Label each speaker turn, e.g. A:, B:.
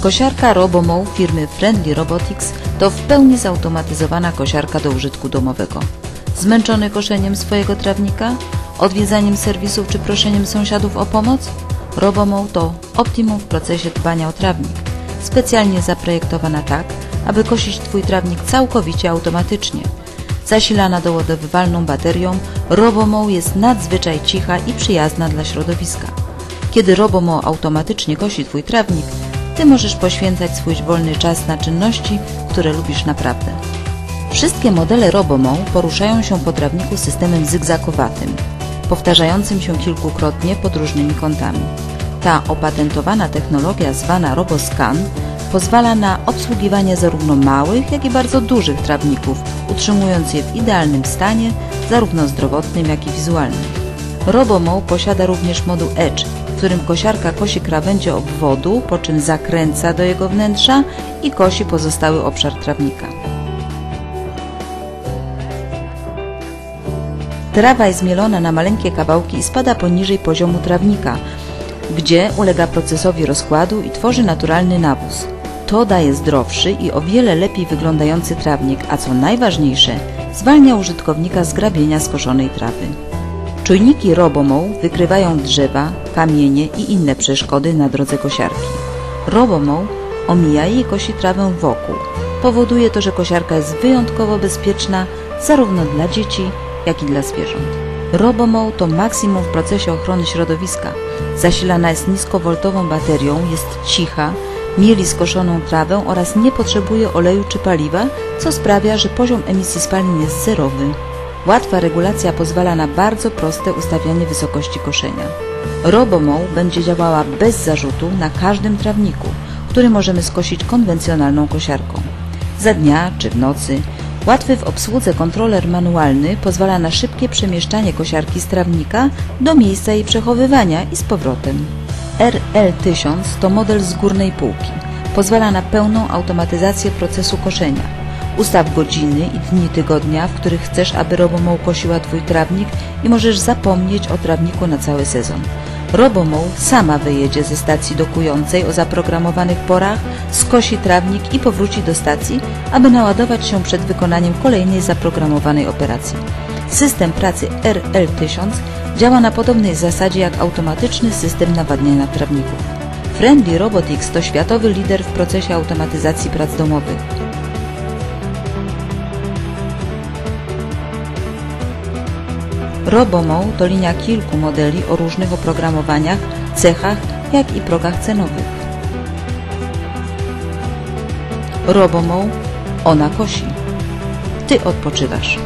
A: Kosiarka RoboMow firmy Friendly Robotics to w pełni zautomatyzowana kosiarka do użytku domowego. Zmęczony koszeniem swojego trawnika, odwiedzaniem serwisów czy proszeniem sąsiadów o pomoc? RoboMow to optimum w procesie dbania o trawnik. Specjalnie zaprojektowana tak, aby kosić Twój trawnik całkowicie automatycznie. Zasilana doładowywalną baterią, RoboMow jest nadzwyczaj cicha i przyjazna dla środowiska. Kiedy RoboMow automatycznie kosi Twój trawnik, Ty możesz poświęcać swój wolny czas na czynności, które lubisz naprawdę. Wszystkie modele RoboMow poruszają się po trawniku systemem zygzakowatym, powtarzającym się kilkukrotnie pod różnymi kątami. Ta opatentowana technologia zwana RoboScan pozwala na obsługiwanie zarówno małych, jak i bardzo dużych trawników, utrzymując je w idealnym stanie, zarówno zdrowotnym, jak i wizualnym. RoboMow posiada również moduł Edge, którym kosiarka kosi krawędzie obwodu, po czym zakręca do jego wnętrza i kosi pozostały obszar trawnika. Trawa jest mielona na maleńkie kawałki i spada poniżej poziomu trawnika, gdzie ulega procesowi rozkładu i tworzy naturalny nawóz. To daje zdrowszy i o wiele lepiej wyglądający trawnik, a co najważniejsze, zwalnia użytkownika z grabienia skoszonej trawy. Czujniki RoboMow wykrywają drzewa, kamienie i inne przeszkody na drodze kosiarki. RoboMow omija i kosi trawę wokół. Powoduje to, że kosiarka jest wyjątkowo bezpieczna zarówno dla dzieci, jak i dla zwierząt. RoboMow to maksimum w procesie ochrony środowiska. Zasilana jest niskowoltową baterią, jest cicha, mieli skoszoną trawę oraz nie potrzebuje oleju czy paliwa, co sprawia, że poziom emisji spalin jest zerowy. Łatwa regulacja pozwala na bardzo proste ustawianie wysokości koszenia. RoboMow będzie działała bez zarzutu na każdym trawniku, który możemy skosić konwencjonalną kosiarką. Za dnia czy w nocy Łatwy w obsłudze kontroler manualny pozwala na szybkie przemieszczanie kosiarki z trawnika do miejsca jej przechowywania i z powrotem. RL1000 to model z górnej półki. Pozwala na pełną automatyzację procesu koszenia. Ustaw godziny i dni tygodnia, w których chcesz, aby RoboMow kosiła Twój trawnik i możesz zapomnieć o trawniku na cały sezon. RoboMow sama wyjedzie ze stacji dokującej o zaprogramowanych porach, skosi trawnik i powróci do stacji, aby naładować się przed wykonaniem kolejnej zaprogramowanej operacji. System pracy RL1000 działa na podobnej zasadzie jak automatyczny system nawadniania trawników. Friendly Robotics to światowy lider w procesie automatyzacji prac domowych. RoboMow to linia kilku modeli o różnych oprogramowaniach, cechach, jak i progach cenowych. RoboMow, ona kosi. Ty odpoczywasz.